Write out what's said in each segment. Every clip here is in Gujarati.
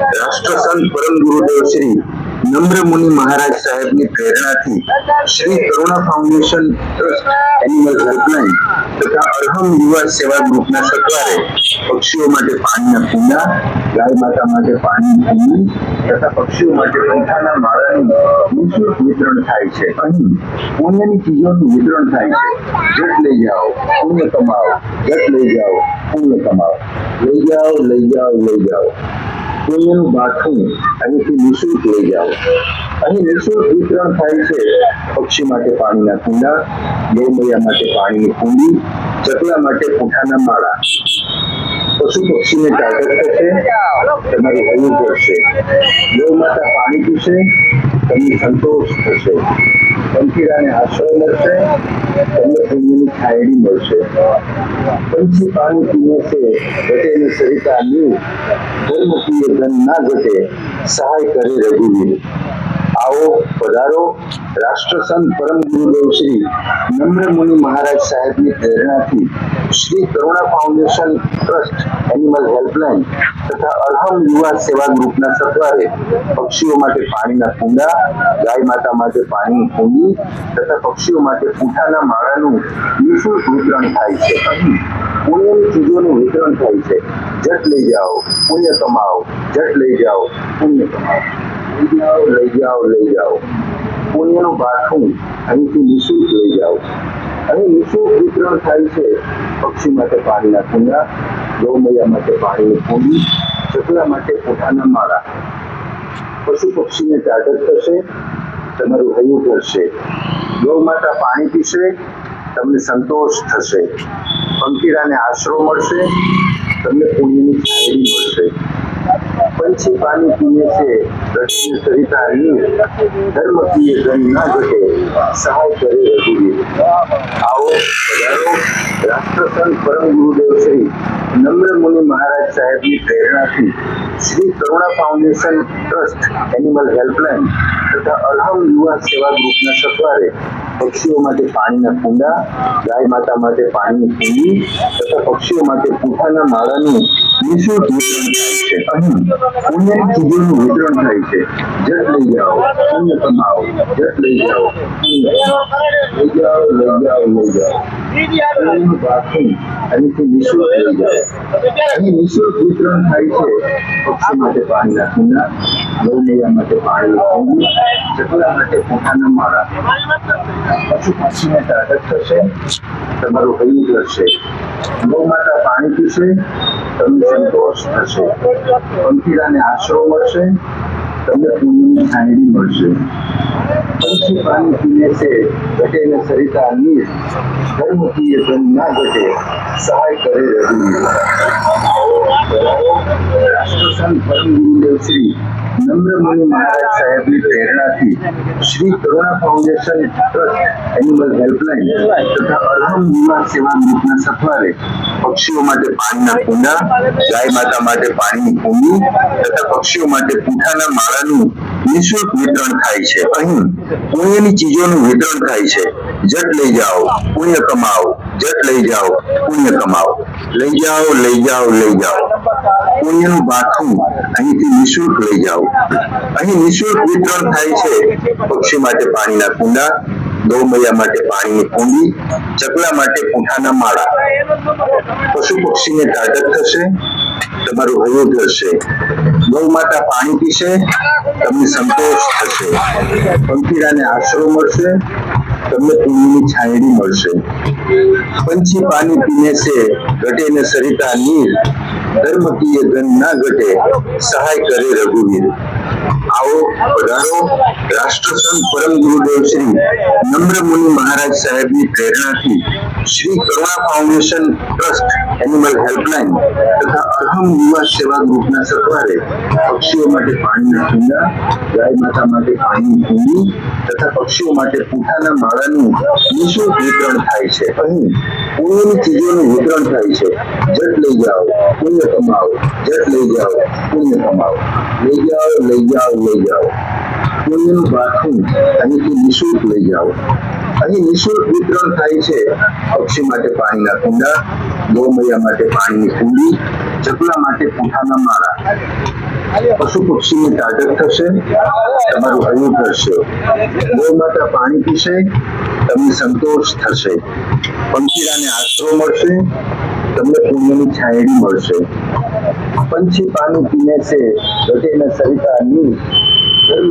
રાષ્ટ્રસંત પરમ ગુરુદેવ શ્રી નમ્ર મુનિ મહારાજ સાહેબની પ્રેરણાથી Shri Karuna foundation trust animal helpline તથા અરહમ યુવા સેવા ગ્રુપના સત્વારે પક્ષીઓ માટે પાણીના કુંડા, ગાય માતા માટે પાણીની કુંડી તથા પક્ષીઓ માટે પંખાના માળાનું નિઃશુલ્ક વિતરણ થાય છે. અહીં પુણ્યની ચીજોનું વિતરણ થાય છે. જટ લઈ જાઓ, પુણ્ય કમાઓ, જટ લઈ જાઓ, પુણ્ય કમાઓ. લઈ જાઓ લઈ જાઓ લઈ જાઓ. પુણ્યનું બાઠું અહીંથી નિઃશુલ્ક લઈ જાઓ. અહીં નિઃશુલ્ક વિતરણ થાય છે પક્ષી માટે પાણીના કુંડા ગૌમૈયા માટે પાણીની કુંડી, ચકલા માટે પૂંઠાના માળા. પશુ પક્ષીને થશે તમારું હૈયું પડશે માતા પાણી પીશે તમને સંતોષ થશે. પંખીડાને આશ્રય મળશે, તમને પુણ્યની ખાયડી મળશે. પંછી પાણી પીને છે, ઘટે સરિતા ની ધર્મ પીએ ધન ના ઘટે, સહાય કરે રઘુવીર. આવો પધારો. રાષ્ટ્રસંત પરમ ગુરુદેવ શ્રી નમ્ર મુનિ મહારાજ સાહેબની પ્રેરણાથી Shri Karuna foundation trust animal helpline તથા અરહમ યુવા સેવા ગ્રુપના સત્વારે પક્ષીઓ માટે પાણીના કુંડા, ગાય માતા માટે પાણીની કુંડી તથા પક્ષીઓ માટે પૂંઠાના માળાનું નિઃશુલ્ક વિતરણ થાય છે. પુણ્યની ચીજોનું વિતરણ થાય છે. જટ લઈ જાઓ, પુણ્ય કમાઓ, જટ લઈ જાઓ, પુણ્ય કમાઓ. લઈ જાઓ લઈ જાઓ લઈ જાઓ. પુણ્યનું બાઠું અહીંથી નિઃશુલ્ક લઈ જાઓ. અહીં નિઃશુલ્ક વિતરણ થાય છે પક્ષી માટે પાણીના કુંડા, ગૌમૈયા માટે પાણીની કુંડી, ચકલા માટે પોતાના માળા. પશુ પક્ષીને તાકાત થશે, તમારું હૈયું કરશે ગૌ માતા પાણી પીશે, તમને સંતોષ થશે. પંખીડાને આશરો મળશે, તમને પુણ્યની છાયડી મળશે. પંછી પાણી પીએ છે રસીને સરિતા ધર્મ પીએ ધન ના ઘટે સહાય કરે રઘુવીર. રાષ્ટ્રસંત પરમ ગુરુદેવ શ્રી નમ્ર મુનિ મહારાજ સાહેબની પ્રેરણાથી Shri Karuna foundation trust animal helpline તથા અરહમ યુવા સેવા ગ્રુપના સથવારે પક્ષીઓ માટે પાણીના કુંડા, ગાય માતા માટે પાણીની કુંડી તથા પક્ષીઓ માટે પૂઠાના માળાનું નિઃશુલ્ક વિતરણ થાય છે. અહીં પુણ્યની ચીજોનું વિતરણ થાય છે. જટ લઈ જાઓ, પુણ્ય કમાઓ, જટ લઈ જાઓ લઈ જાઓ લઈ જાઓ લઈ જાઓ. પુણ્યનું અને તે નિઃશુલ્ક થઈ જાય. અહીં નિઃશુલ્ક વિતરણ થાય છે પક્ષી માટે પાણી કુંડા ગૌમૈયા માટે પાણી કુંડી ચકલા માટે પોતાના માળા પછી પક્ષીને તાકાત થશે. તમારું હૈયું કરશે ગૌ માતા પાણી પીશે તમને સંતોષ થશે. પંખીડાને આશરો મળશે તમને પુણ્યની છાયડી મળશે. પંછી પાણી પીને છે, ઘટે ને સરિતા નીર. ધર્મ પીએ ધન ના ઘટે, સહાય કરે રઘુવીર. રાષ્ટ્રસંત પરમ ગુરુદેવ શ્રી નમ્ર મુનિ મહારાજ સાહેબની પ્રેરણાથી Shri Karuna foundation trust animal helpline તથા અરહમ યુવા સેવા ગ્રુપના સથવારે પક્ષીઓ માટે પાણીના કુંડા, ગાય માતા માટે પાણીની કુંડી તથા પક્ષીઓ માટે પૂંઠાના માળાનું નિઃશુલ્ક વિતરણ થાય છે. અહીં પુણ્યની ચીજોનું વિતરણ થાય છે. જટ લઈ જાઓ, પુણ્ય કમાઓ, જટ લઈ જાઓ, પુણ્ય કમાઓ. લઈ જાઓ લઈ જાઓ લઈ જાઓ. પુણ્યનું બાથું અહીંથી નિઃશુલ્ક લઈ જાઓ. અહીં નિઃશુલ્ક વિતરણ થાય છે. પક્ષી માટે પાણીના કુંડા ગૌમૈયા માટે પાણીની કુંડી, ચકલા માટે પૂંઠાના માળા. પશુ પક્ષીને તાકાત થશે. તમારું હોવું ધરશે ગૌ માતા પાણી પીશે, તમને સંતોષ થશે. પંખીડાને આશરો મળશે, તમને પુણ્યની છાંયડી મળશે. પંછી પાણી પીને છે, ઘટે ને સરિતા નીર. ધર્મ પીએ ધન ના ઘટે, સહાય કરે રઘુવીર. આવો પધારો, રાષ્ટ્રસંત પરમ ગુરુદેવ શ્રી નમ્ર મુનિ મહારાજ સાહેબની પ્રેરણાથી Shri Karuna foundation trust animal helpline તથા અહમ યુવા સેવા ગ્રુપના સત્વારે પક્ષીઓ માટે પાણીના કુંડા ગાય માતા માટે પાણીની કુંડી તથા પક્ષીઓ માટે પૂઠાના માળાનું નિઃશુલ્ક વિતરણ થાય છે. અહીં પુણ્યની ચીજોનું વિતરણ થાય છે. જટ લઈ જાઓ, પુણ્ય કમાઓ, જટ લઈ જાઓ, પુણ્ય કમાઓ. લઈ જાઓ લઈ જાઓ લઈ જાઓ. પુણ્યનું બાથરૂમ અહીંથી નિઃશુલ્ક લઈ જાઓ. અહીં નિઃશુલ્ક વિતરણ થાય છે. પક્ષી માટે પાણીના કુંડા, ગૌમૈયા માટે પાણીની કુંડી, ચકલા માટે પૂંઠાના માળા. પશુ પક્ષીને તાજક થશે, તમારું હૈયું થશે ગૌ માતા પાણી પીશે, તમને સંતોષ થશે. પંખીડાને આશરો મળશે, તમને પુણ્યની છાયડી મળશે. પંછી પાણી પીને છે હૃદયને સરિતાની ધર્મ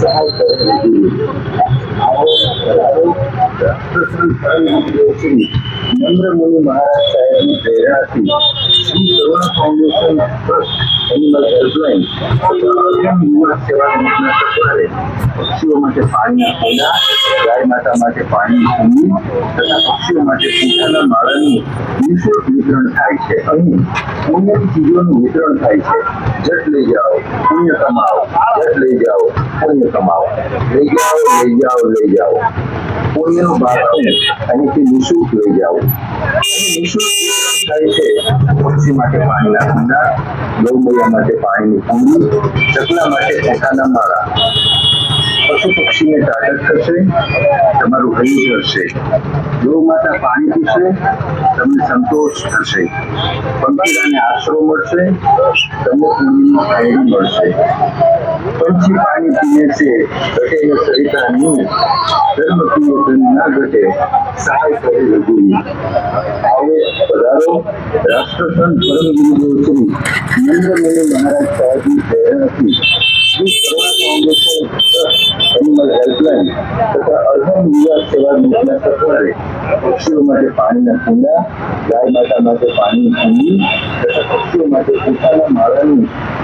સહાય કરે ગુરુ. પક્ષીઓ માટે પાણીના માળાનું નિઃશુલ્ક વિતરણ થાય છે. અહીં પુણ્યની ચીજોનું વિતરણ થાય છે. જટ લઈ જાઓ, પુણ્ય કમાઓ, જટ લઈ જાઓ, પુણ્ય કમાઓ. લઈ જાઓ લઈ જાઓ લઈ જાઓ. પુણ્યનું બાળકને અહીંથી નિઃશુલ્ક લઈ જાઓ. નિઃશુલ્ક થાય છે પક્ષી માટે પાણીના કુંડા ગૌમૈયા માટે પાણીની કુંડી, ચકલા માટે પોતાના માળા. પશુ પક્ષીને તાકાત થશે, તમારું હૈયું કરશે ગૌ માતા પાણી પીશે, તમને સંતોષ થશે. પંખીડાને આશરો મળશે, તમને પુણ્યની છાયડી મળશે. પંછી પાણી પીએ છે, ઘટે સરિતા ની ધર્મ પીએ ના ઘટે, સહાય કરે રઘુની. આવો પધારો, રાષ્ટ્રસંત પરમ ગુરુદેવ શ્રી મોદી મહારાજ સાહેબની પ્રેરણાથી Shri Karuna foundation trust animal helpline તથા અર્હમ યુવા સેવા ગ્રુપના સત્વારે પક્ષીઓ માટે પાણીના કુંડા ગાય માતા માટે પોતાના માળાનું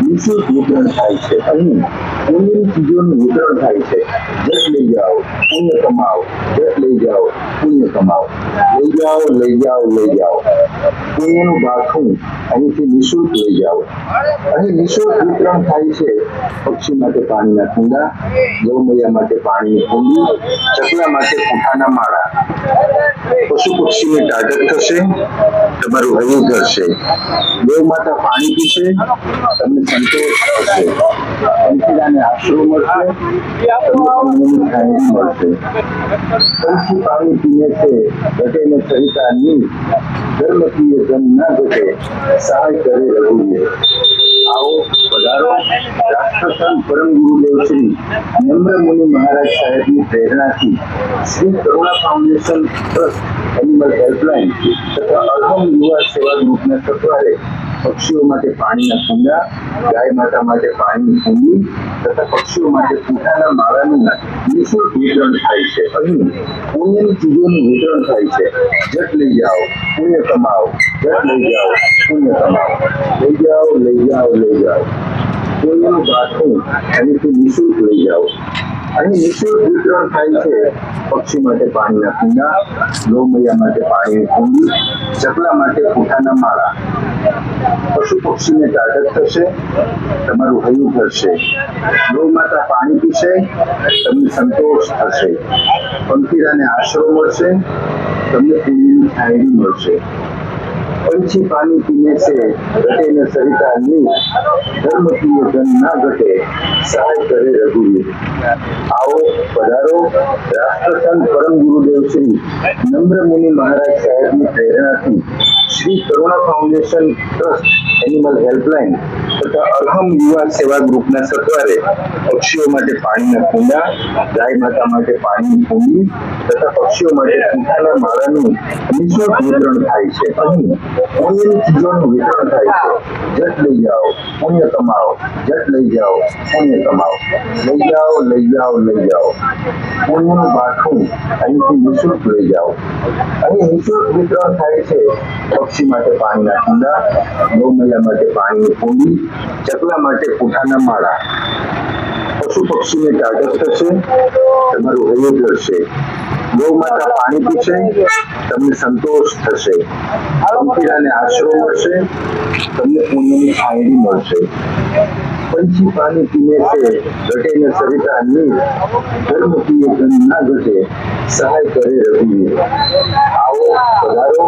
નિઃશુલ્ક વિતરણ થાય છે. અહીં પુણ્યની ચીજોનું વિતરણ થાય છે. જટ લઈ જાઓ, પુણ્ય કમાઓ, જટ લઈ જાઓ, પુણ્ય કમાઓ. લઈ જાઓ લઈ જાઓ લઈ જાઓ. પુણ્યનું બાથું અહીંથી નિઃશુલ્ક લઈ જાઓ. અહીં નિઃશુલ્ક વિતરણ થાય છે પક્ષી માટે પાણીના કુંડા ગૌમૈયા માટે પાણીની કુંડી, ચકલા માટે પૂઠાના માળા. પશુ પક્ષીને ટાઢક થશે, તમારું હયું ધરશે ગૌ માતા પાણી પીશે, તમને સંતોષ થશે. આશરો મળશે મળશે. તુલસી પાણી પીને છે ઘટે ને સરિતા ની ધર્મ પીએ, ધન ના ઘટે. સહાય કરે રઘુવીર. આવો પધારો. રાષ્ટ્રસંત પરમ ગુરુદેવ શ્રી નમ્ર મુનિ મહારાજ સાહેબની પ્રેરણાથી શ્રી કરુણા ફાઉન્ડેશન તથા અર્હમ યુવા સેવા ગ્રુપના સત્વારે પક્ષીઓ માટે પાણીના કુંડા ગાય માતા માટે પાણીની કુંડી તથા પક્ષીઓ માટે પૂઠાના માળાનું નિઃશુલ્ક વિતરણ થાય છે. અહીં પુણ્યની ચીજોનું વિતરણ થાય છે. જટ લઈ જાઓ, પુણ્ય કમાઓ, જટ લઈ જાઓ, પુણ્ય કમાઓ. લઈ જાઓ લઈ જાઓ લઈ જાઓ. પુણ્યનું ગાંઠું અને તે નિઃશુલ્ક લઈ જાઓ. અહીં નિઃશુલ્ક વિતરણ થાય છે. પક્ષી માટે પાણીના કુંડા ગૌમૈયા માટે પાણીની કુંડી, ચકલા માટે પૂઠાના માળા. પશુ પક્ષીને ટાઢક થશે, તમારું હયું થશે ગૌ માતા પાણી પીશે, તમને સંતોષ થશે. પંખીરાને આશરો મળશે, તમને પુણ્યની છાયડી મળશે. પંછી પાણી પીને છે ઘટે ન સરિતા ની ધર્મ પીએ ધન ના ઘટે સહાય કરે રઘુવીર. આવો પધારો રાષ્ટ્રસંત પરમ ગુરુદેવ શ્રી નમ્ર મુનિ મહારાજ સાહેબની પ્રેરણાથી Shri Karuna foundation trust animal helpline તથા અર્હમ યુવા સેવા ગ્રુપના સત્વારે પક્ષીઓ માટે પાણીના કુંડા, ગાય માતા માટે પાણીની કુંડી તથા પક્ષીઓ માટે પૂઠાના માળાનું નિઃશુલ્ક વિતરણ થાય છે. અહીં પુણ્યની ચીજોનું વિતરણ થાય છે. જટ લઈ જાઓ, પુણ્ય કમાઓ, જટ લઈ જાઓ, પુણ્ય કમાઓ. લઈ જાઓ લઈ જાઓ લઈ જાઓ. પુણ્યનું બાથરૂમ અહીંથી નિઃશુલ્ક લઈ જાઓ. અહીં નિઃશુલ્ક વિતરણ થાય છે પક્ષી માટે પાણીના કુંડા ગૌમૈયા માટે પાણીની કુંડી ચકલા માટે પૂઠાના માળા. પશુ પક્ષીને ટાઢક થશે તમારું હૈયું ધરશે ગૌ માતા પાણી પીશે, તમને સંતોષ થશે. પંખીડાને આશરો મળશે, તમને પુણ્યની આયડી મળશે. પંછી પાણી પીને છે, ઘટે ને સરિતા ની ધર્મ પીએ ધન ના ઘટે, સહાય કરે રઘુવીર. આવો, પધારો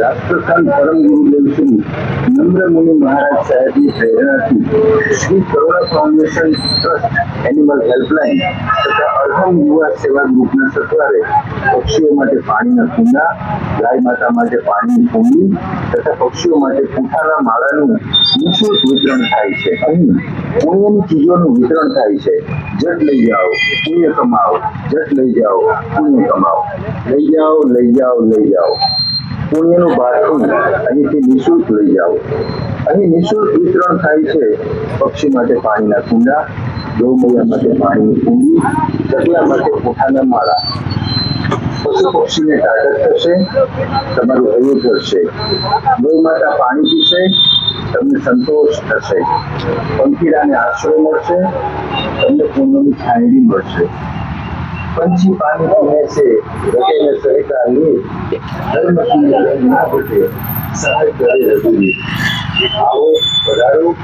રાષ્ટ્રસ્થાન પરમ ગુરુ દેવશ્રી નમ્ર મુનિ મહારાજ સાહેબની પ્રેરણાથી Shri Karuna foundation trust animal helpline તથા અર્હમ યુવા સેવા ગ્રુપના સત્વારે પક્ષીઓ માટે પાણીના કુંડા, ગાય માતા માટે પાણીની કુંડી તથા પક્ષીઓ માટે પૂઠાના માળાનું નિઃશુલ્ક વિતરણ થાય છે. અહીં પુણ્યની ચીજોનું વિતરણ થાય છે. જટ લઈ જાઓ, પુણ્ય કમાઓ, જટ લઈ જાઓ, પુણ્ય કમાઓ. લઈ જાઓ લઈ જાઓ લઈ જાઓ. પુણ્યનું બાળકું અહીંથી નિઃશુલ્ક લઈ જાઓ. અહીં નિઃશુલ્ક વિતરણ થાય છે પક્ષી માટે પાણીના કુંડા ગૌમૈયા માટે પાણીની કુંડી, ચકલા માટે કોઠાના માળા. પશુ પક્ષીને તાકાત થશે તમારું હૈયું કરશે ગૌ માતા પાણી પીશે તમને સંતોષ થશે પંખીડાને આશરો મળશે તમને પૂર્ણની છાંયડી મળશે પંછી પાણી પીને છે રટેને સહિતા લે ધર્મ ના ઘટે સહાય કરે રઘુવીર આવો તથા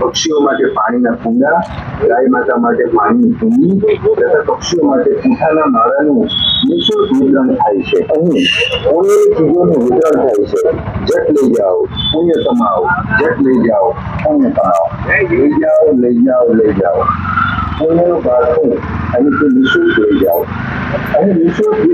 પક્ષીઓ માટે પાણીના કુંડા ગાય માતા માટે પાણીની કુંડી તથા પક્ષીઓ માટે પૂઠાના માળાનું નિઃશુલ્ક વિતરણ થાય છે અહીં પુણ્યની ચીજોનું વિતરણ થાય છે જટ લઈ જાઓ પુણ્ય કમાઓ જટ લઈ જાઓ પુણ્ય કમાઓ લઈ જાઓ લઈ જાઓ લઈ જાઓ. પુણ્યનું બાળકું તે નિઃશુલ્ક લઈ જાઓ. અને નિઃશુલ્ક